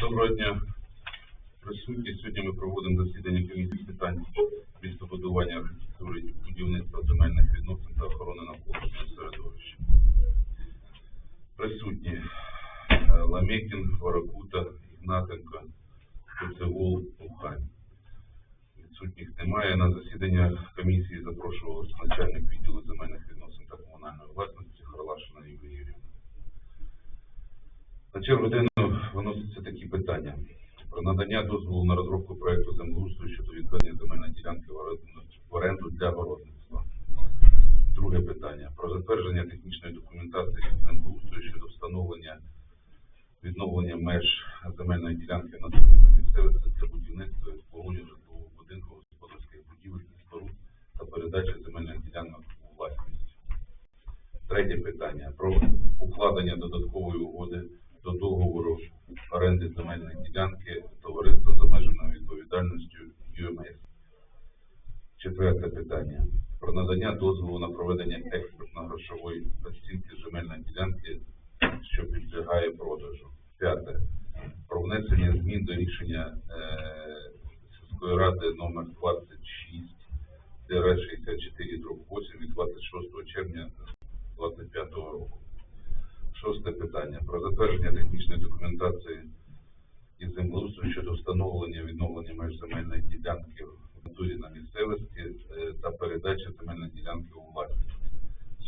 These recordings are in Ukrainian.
Доброго дня. Присутні. Сьогодні ми проводимо засідання комісії з питань містобудування, архітектури, будівництва земельних відносин та охорони навколишнього середовища. Присутні е, Ламекін, Ворокута, Ігнатенко, Коцевол, Ухань. Відсутніх немає. На засідання комісії запрошувалися начальник відділу земельних відносин та комунальної власності Харлашина Юрівна. На чергу денну виносяться такі питання. Про надання дозволу на розробку проекту землеустрою щодо відведення земельної ділянки в оренду- для городництва. Друге питання. Про затвердження технічної документації землеустрою щодо встановлення відновлення меж земельної ділянки на місцевості для будівництва обслуговування житлового будинку, господарських будівель і споруд та передачі земельних ділянок у власність. Третє питання про укладення додаткової угоди до договору оренди земельної ділянки товариства з обмеженою відповідальністю ЮМС. Четверте питання про надання дозволу на проведення експертно-грошової оцінки земельної ділянки, що підлягає продажу. П'яте про внесення змін до рішення е, сільської ради номер 26 64 8 від 26 червня 2025 року. Шосте питання про затвердження технічної документації із землеустрою щодо встановлення відновлення меж земельної ділянки в натурі на місцевості е, та передачі земельної ділянки у власність.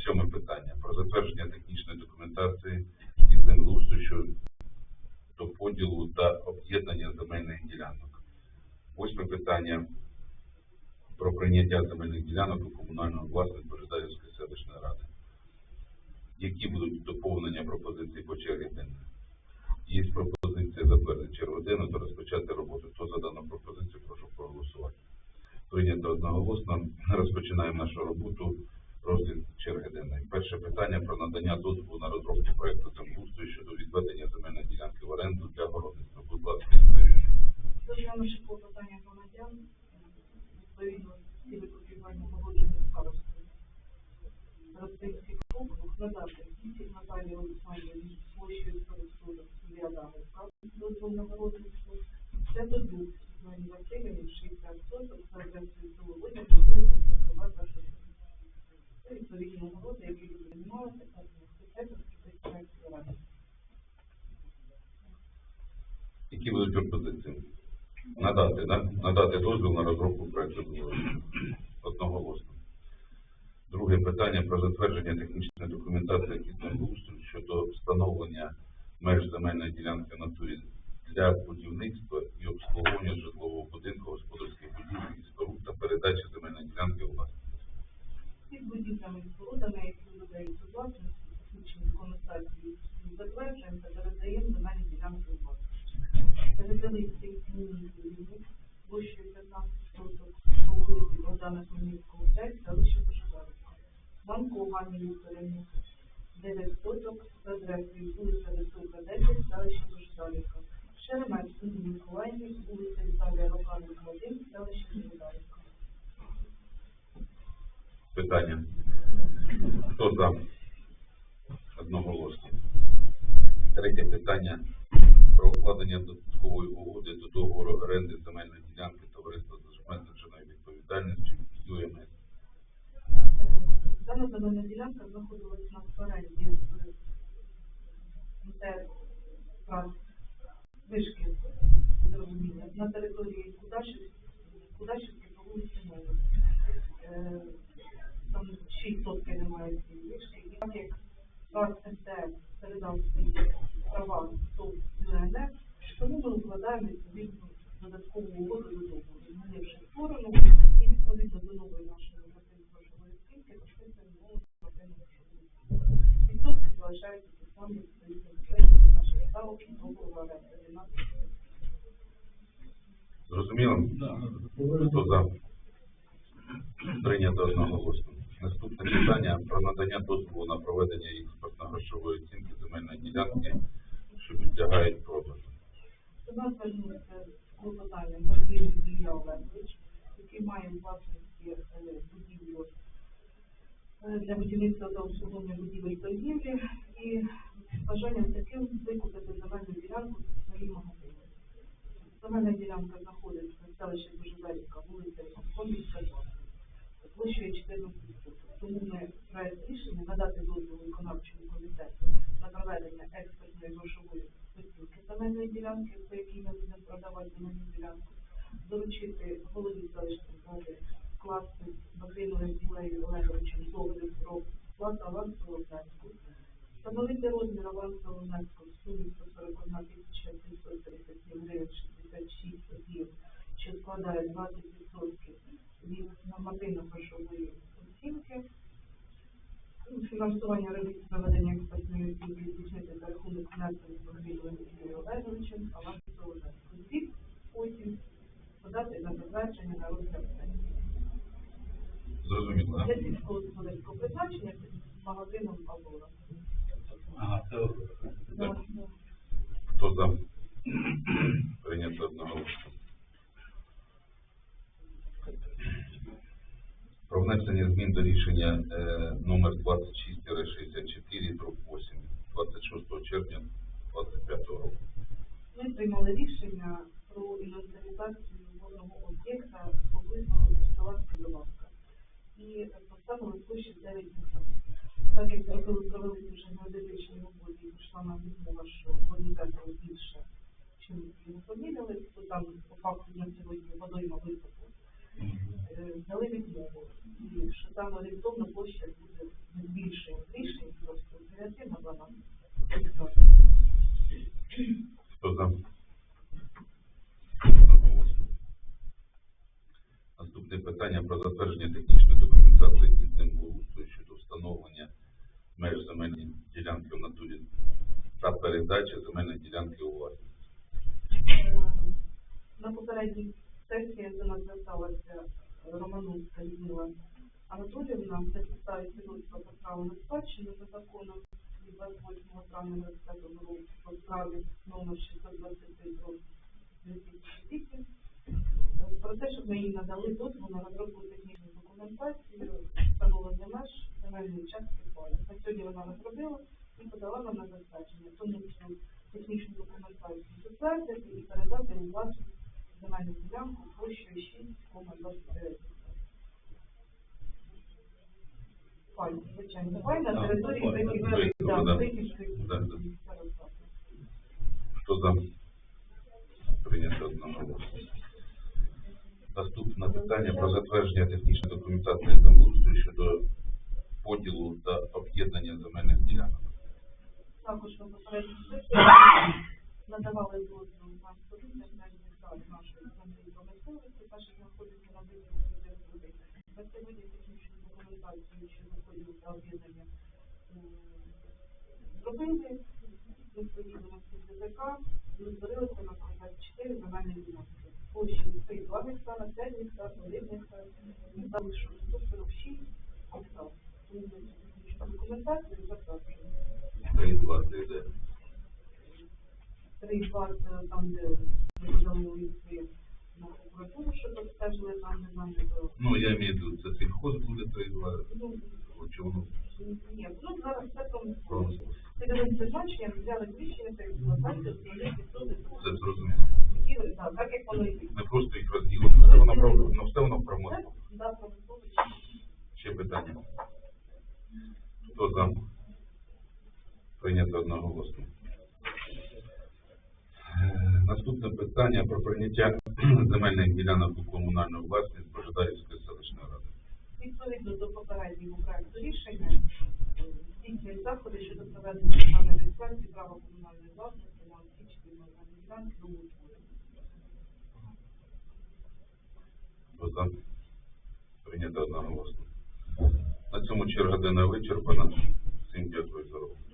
Сьоме питання про затвердження технічної документації із землеустрою щодо поділу та об'єднання земельних ділянок. Восьме питання про прийняття земельних ділянок у комунальну власність Божедарівської селищної ради які будуть доповнення пропозицій по чергі денної. Є пропозиція затвердити чергу денну та розпочати роботу. Хто за дану пропозицію, прошу проголосувати. Прийнято одноголосно. Розпочинаємо нашу роботу. Розгляд черги денної. Перше питання про надання дозволу на розробку проекту землеустрою щодо відведення земельної ділянки в оренду для городництва. Будь ласка, Юріївна. Розглянувши клопотання громадян, відповідно Відповідні нагороди, які специфіки представницької ради. Які будуть пропозиції? Надати, да? Надати дозвіл на розробку проекту землеустрою. Одноголосно. Друге питання про затвердження технічної документації землеустрою щодо встановлення меж земельної ділянки в натурі для будівництва і обслуговування житлового будинку, господарських будівель і споруд та передачі земельної ділянки у власність. Під будівлями і спорудами, які видаються у власність, включені в констатації, затверджуємо та передаємо земельні ділянки у власність. Передали цей змінний будівник площею 15 соток по вулиці Богдана Хмельницького, 5, селище Пошиварівка. Гані Вікторівні, 9 соток, з адресою вулиця Висока, 10, селище Пошиварівка. Шеремець Інні Миколаївні, вулиця Віталія Роканика, 1, селище Пошиварівка. Питання. Хто за? Одноголосно. Третє питання про укладення додаткової угоди до договору оренди земельної ділянки товариства з обмеженою відповідальністю ЮМС. Дана земельна ділянка знаходилась на прав вишки зрозуміння на території Кудашів, Кудашівки по вулиці Нової. Е, Там 6 сотки немає цієї вишки. І так як ПАС МТС передав свої права ТОВ ЮНР, тому ми укладаємо відповідну Відсотки залишаються ті самі відповідно до кредитів наших ставок і договору оренди. 12. Зрозуміло? Хто за? Прийнято одноголосно. Наступне питання про надання дозволу на проведення експортно-грошової оцінки земельної ділянки, що підлягають продажу. До нас звернувся з клопотанням Мартин Ілля Олегович, який має власності е, будівлю е, для будівництва та обслуговування будівель торгівлі і бажанням таким викупити ділянку під своїм магазином. Земельна ділянка знаходиться в селищі Божедарівка, вулиця Комбільська, 20, площею 14 соток. Тому ми проект рішення надати дозвіл виконавчому комітету на проведення експертної грошової оцінки земельної ділянки, по якій ми будемо продавати земельну ділянку, доручити голові селищної ради Богдановим Юлею Олеговичем договір про сплату авансового внеску, встановити розмір авансового внеску в сумі 141 тисяча 737 гривень 66 копійок, що складає 20% від нормативно-грошової оцінки. Ну, Фінансування робіт проведення експертної оцінки здійснити за рахунок з Богдановим Юлею Олеговичем авансового внеску. Звіт потім подати на затвердження на розгляд сесії. Зрозуміло, Для сільськогосподарського призначення з магазином Аврора. Ага, це Да, да. Хто за? Прийнято одноголосно. Про внесення змін до рішення е, номер 26-64, дроб 8, 26 червня 25 року. Ми приймали рішення про інвентаризацію водного об'єкта поблизу села Скидовавка. І поставили площу 9 гектарів. Так як зробили провели вже геодезичні роботи, і пішла нам відмова, що водний центр більше, чим його поміряли, то там по факту на сьогодні водойма високо. Е, Дали відмову. І що там орієнтовно площа буде збільшення, збільшення просто 9 на 12. Хто? Одноголосно. Наступне питання про затвердження технічної документації із землеустрою щодо встановлення меж земельної ділянки в натурі та передачі земельної ділянки у власність. На попередній сесії до нас зверталася Романовська Людмила Анатоліївна, це підставі свідоцтва про право на спадщину за законом від 28 травня 25 року про справі номер 623 про 2008 про те, щоб ми їй надали дозвіл на розробку технічної документації, встановлення меж земельної частки поля. На сьогодні вона розробила і подала нам на затвердження, тому цю технічну документацію затвердити і передати у власність земельну ділянку площею 6,29. Пай, звичайно, пай на А, території пай, Вихівської, да, да, да. Вихівської Да, да. сільської ради. Хто за? Прийнято одноголосно. Наступне питання про затвердження технічної документації землеустрою щодо Поділу та об'єднання земельних ділянок. Також на попередній сесії надавали дозвіл на сторіння на нашої землі промисловості, та що знаходиться на вулиці Води. На сьогодні технічну документацію щодо поділу та об'єднання зробили, відповідно з ДТК, і утворилися на 24 земельні ділянки. Площі 3,2 гектара, 5 гектар, 1 гектар, і залишилось 146 гектар. Документацію затверджуємо. Три, два, три, де. три двадцять там, де ми на прокуратуру, щоб обстежили там, де нам не було. Ну, я маю в виду, це сільхоз буде три, два, Ну, чи воно ні, ну зараз це просто. цільовим призначенням взяли рішення та експлуатацію основних відсоток. Це зрозуміло. Так, так як воно і. Не просто їх розділити. Все воно про- ну, все воно. Ще питання. Хто за? Прийнято одноголосно. Е, Наступне питання про прийняття земельних ділянок у комунальну власність Божедарівської селищної ради. Відповідно до попереднього проекту рішення, е, здійснюють заходи щодо проведення державної реєстрації права комунальної власності на чотири ділянки до утворення. Прийнято одноголосно. На цьому черга денна вичерпана. Всім дякую за роботу.